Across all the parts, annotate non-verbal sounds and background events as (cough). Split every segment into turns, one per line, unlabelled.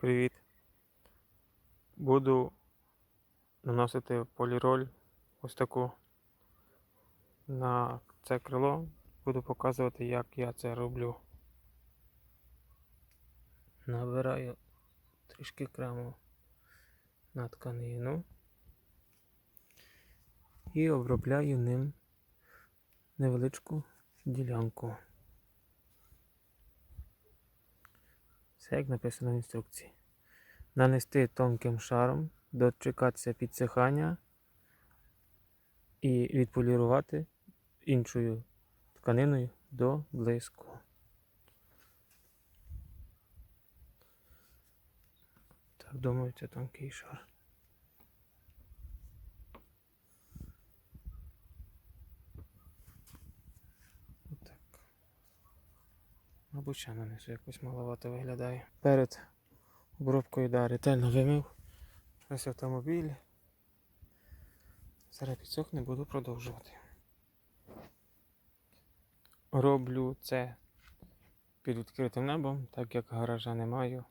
Привіт. Буду наносити поліроль ось таку на це крило. Буду показувати, як я це роблю. Набираю трішки крему на тканину і обробляю ним невеличку ділянку. Все як написано в інструкції. Нанести тонким шаром, дочекатися підсихання і відполірувати іншою тканиною до блиску. Так, думаю, це тонкий шар. Мабуть, ще нанесу якось маловато виглядає. Перед обробкою да, ретельно вимив весь автомобіль. Зараз підсохне, буду продовжувати. Роблю це під відкритим небом, так як гаража не маю.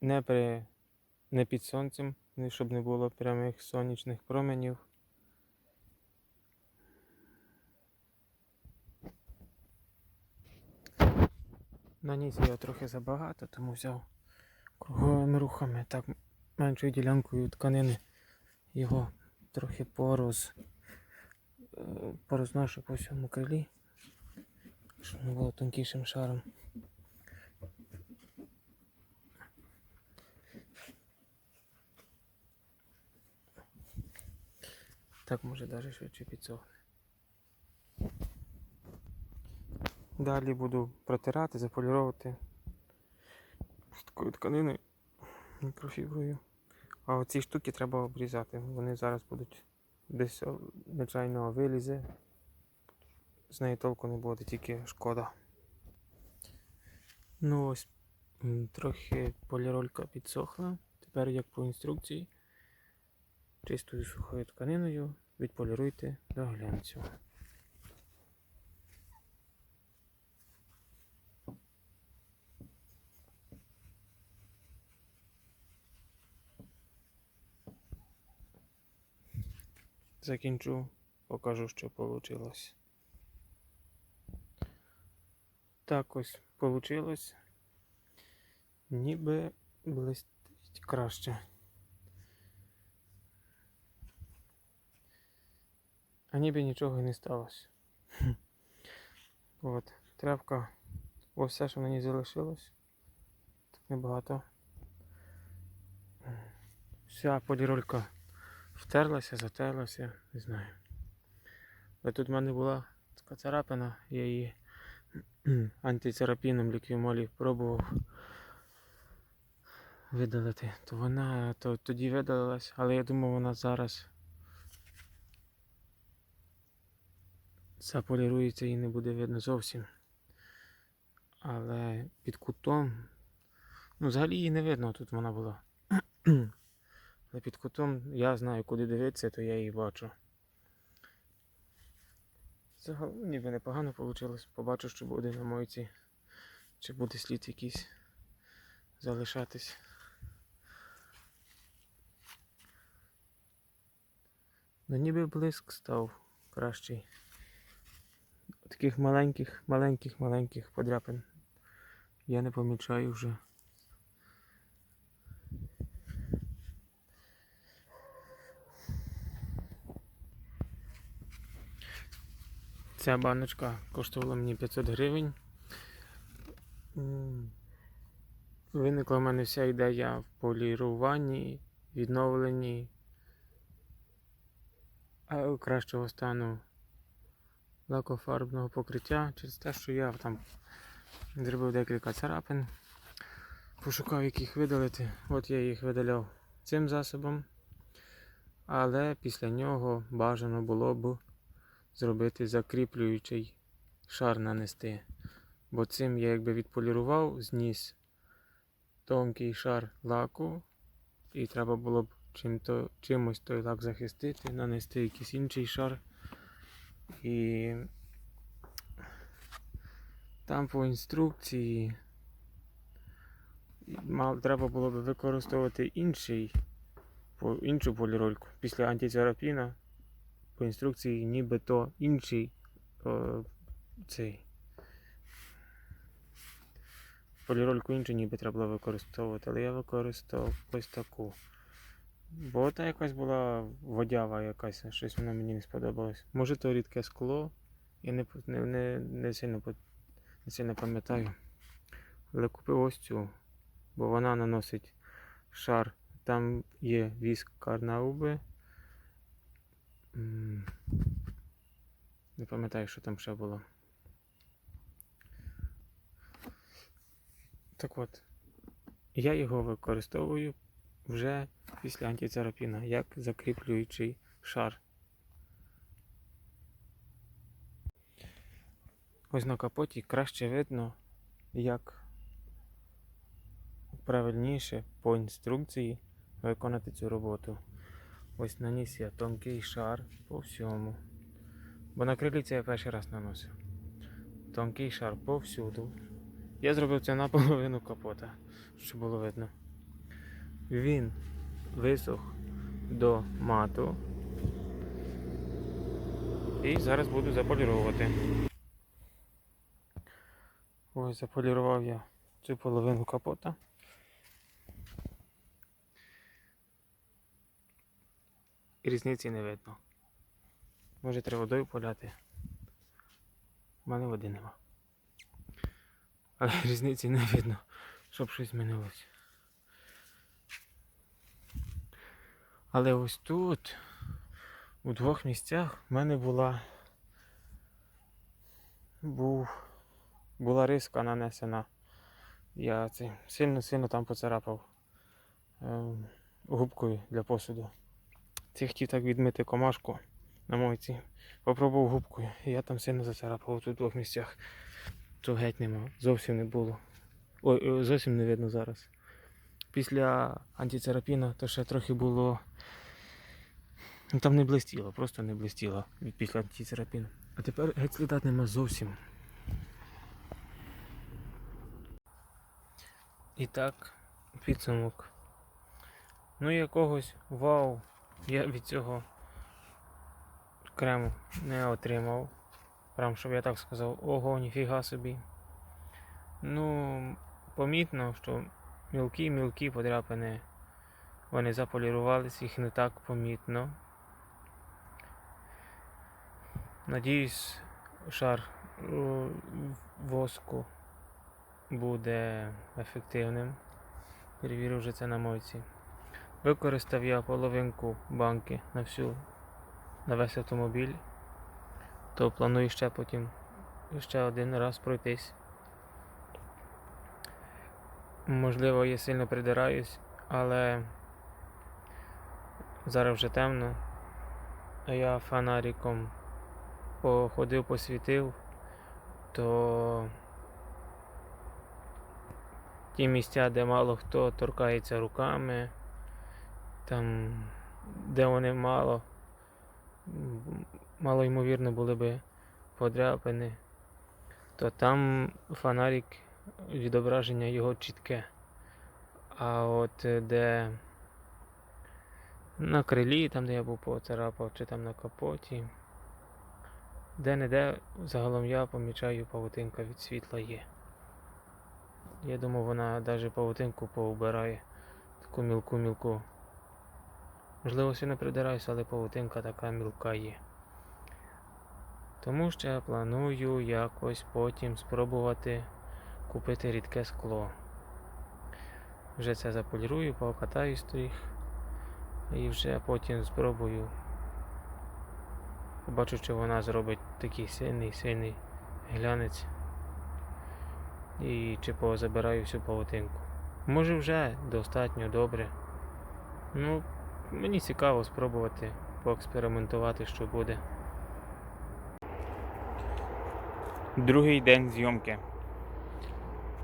Не, при, не під сонцем, щоб не було прямих сонячних променів. Наніс я його трохи забагато, тому взяв круговими рухами, так меншою ділянкою тканини його трохи пороз, е, порозношу по всьому крилі, щоб не було тонкішим шаром. Так може навіть швидше підсохне. Далі буду протирати, заполіровувати такою тканиною мікрофіброю. А оці штуки треба обрізати. Вони зараз будуть десь нечайно вилізе. З неї толку не буде, тільки шкода. Ну ось трохи поліролька підсохла. Тепер як по інструкції. Чистою сухою тканиною відполіруйте до глянцю. Закінчу, покажу, що вийшло. Так ось вийшло. Ніби блистить краще. А ніби нічого не сталося. От, тряпка. Ось все, що ній залишилось. Так небагато. Вся поліролька втерлася, затерлася, не знаю. Але тут в мене була така царапина, я її (clears throat) антицарапіном ліквімолі пробував видалити. То вона то, тоді видалилась, але я думав, вона зараз заполірується і не буде видно зовсім. Але під кутом, ну взагалі її не видно, тут вона була. (clears throat) Але під кутом я знаю, куди дивитися, то я її бачу. Загалом ніби непогано вийшло. Побачу, що буде на мойці. Чи буде слід якийсь залишатись. Ну ніби блиск став кращий. Таких маленьких, маленьких, маленьких подряпин я не помічаю вже. Ця баночка коштувала мені 500 гривень. Виникла в мене вся ідея в поліруванні, відновленні а, кращого стану лакофарбного покриття через те, що я там зробив декілька царапин, пошукав яких видалити. От я їх видаляв цим засобом. Але після нього бажано було б зробити закріплюючий шар нанести. Бо цим я якби відполірував, зніс тонкий шар лаку, і треба було б чим-то, чимось той лак захистити, нанести якийсь інший шар. І там по інструкції треба було б використовувати інший, іншу полірольку. Після антицерапіна по інструкції нібито інший о, цей. Полірольку іншу ніби треба було використовувати, але я використовував ось таку. Бо та якась була водява якась, щось воно мені не сподобалось. Може то рідке скло, я не, не, не, не, сильно, не сильно пам'ятаю. Але купив ось цю, бо вона наносить шар. Там є віск карнауби. Не пам'ятаю, що там ще було. Так от, я його використовую вже після антицерапіна як закріплюючий шар. Ось на капоті краще видно, як правильніше по інструкції виконати цю роботу. Ось наніс я тонкий шар по всьому. Бо на крилі це я перший раз наносив. Тонкий шар повсюду. Я зробив це наполовину капота, щоб було видно. Він висох до мату. І зараз буду заполіровувати. Ось заполірував я цю половину капота. Різниці не видно. Може треба водою поляти. У мене води нема. Але (laughs) різниці не видно, щоб щось змінилося. Але ось тут, у двох місцях, в мене була був, була риска нанесена. Я сильно-сильно там поцарапав ем, губкою для посуду. Це хотів так відмити комашку на мойці. Попробував губкою. Я там сильно зацарапав у двох місцях. То геть нема. Зовсім не було. Ой, ой, зовсім не видно зараз. Після антицерапіна то ще трохи було. Ну, Там не блистіло, просто не блистіло після антицерапіну. А тепер геть сліда нема зовсім. І так, підсумок. Ну якогось вау я від цього крему не отримав. Прям, щоб я так сказав, ого, ніфіга собі. Ну, помітно, що мілкі-мілкі подряпини вони заполірувались, їх не так помітно. Надіюсь, шар е, воску буде ефективним. Перевірю вже це на мойці. Використав я половинку банки на всю на весь автомобіль, то планую ще потім ще один раз пройтись. Можливо, я сильно придираюсь, але зараз вже темно, а я фонариком походив, посвітив, то ті місця, де мало хто торкається руками, там, де вони мало, мало ймовірно були би подряпини, то там фонарик відображення його чітке. А от е, де на крилі, там де я був поцарапав, чи там на капоті, де-не-де загалом я помічаю павутинка від світла є. Я думаю, вона навіть павутинку поубирає. Таку мілку-мілку. Можливо, сильно придираюся, але павутинка така мілка є. Тому ще планую якось потім спробувати купити рідке скло. Вже це заполірую, покатаюсь їх і вже потім спробую. Побачу, чи вона зробить такий сильний, сильний глянець. І чи позабираю всю павутинку. Може вже достатньо добре. Ну, мені цікаво спробувати поекспериментувати, що буде. Другий день зйомки.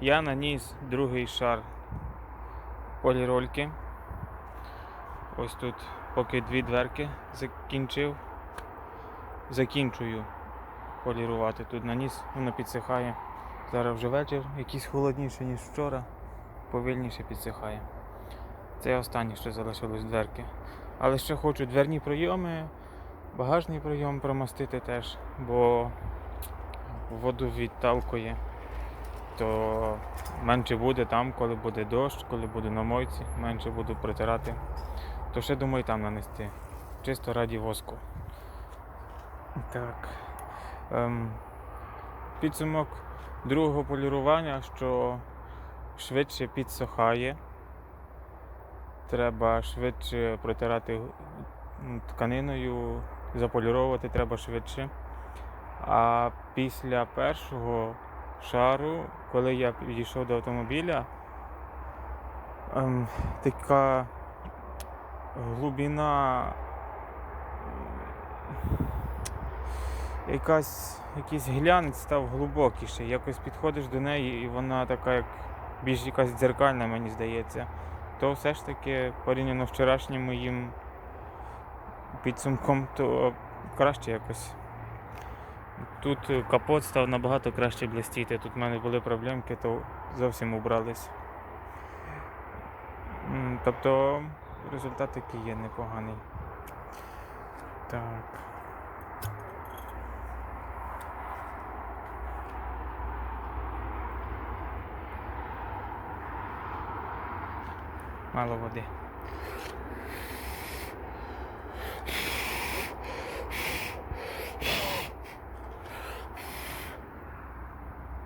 Я наніс другий шар полірольки. Ось тут поки дві дверки закінчив. Закінчую полірувати. Тут наніс, воно підсихає. Зараз вже вечір, якийсь холодніший, ніж вчора. повільніше підсихає. Це останнє, що залишилось дверки. Але ще хочу дверні пройоми, багажний пройом промастити теж, бо воду відталкує, то менше буде там, коли буде дощ, коли буде на мойці, менше буду протирати. То ще думаю там нанести. Чисто раді воску. Так. Ем, підсумок другого полірування, що швидше підсохає. Треба швидше протирати тканиною, заполіровувати треба швидше. А після першого шару, коли я підійшов до автомобіля, ем, така глибина якась, якийсь глянець став глибокіший. Якось підходиш до неї і вона така, як більш якась дзеркальна, мені здається. То все ж таки порівняно вчорашнім моїм підсумком, то краще якось. Тут капот став набагато краще блистіти. Тут в мене були проблемки, то зовсім убрались. Тобто результат такий є непоганий. Так. Мало води.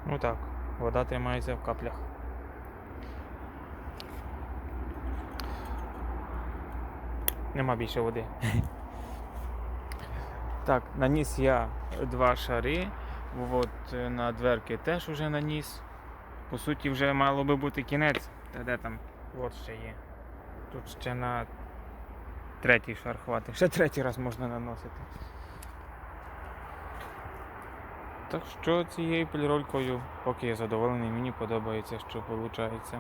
Ну так, вода тримається в каплях. Нема більше води. (laughs) Так, наніс я два шари. От е, на дверки теж вже наніс. По суті, вже мало би бути кінець. Та де там? От ще є. Тут ще на третій шар хватить. Ще третій раз можна наносити. Так що цією поліролькою, поки я задоволений, мені подобається, що виходить.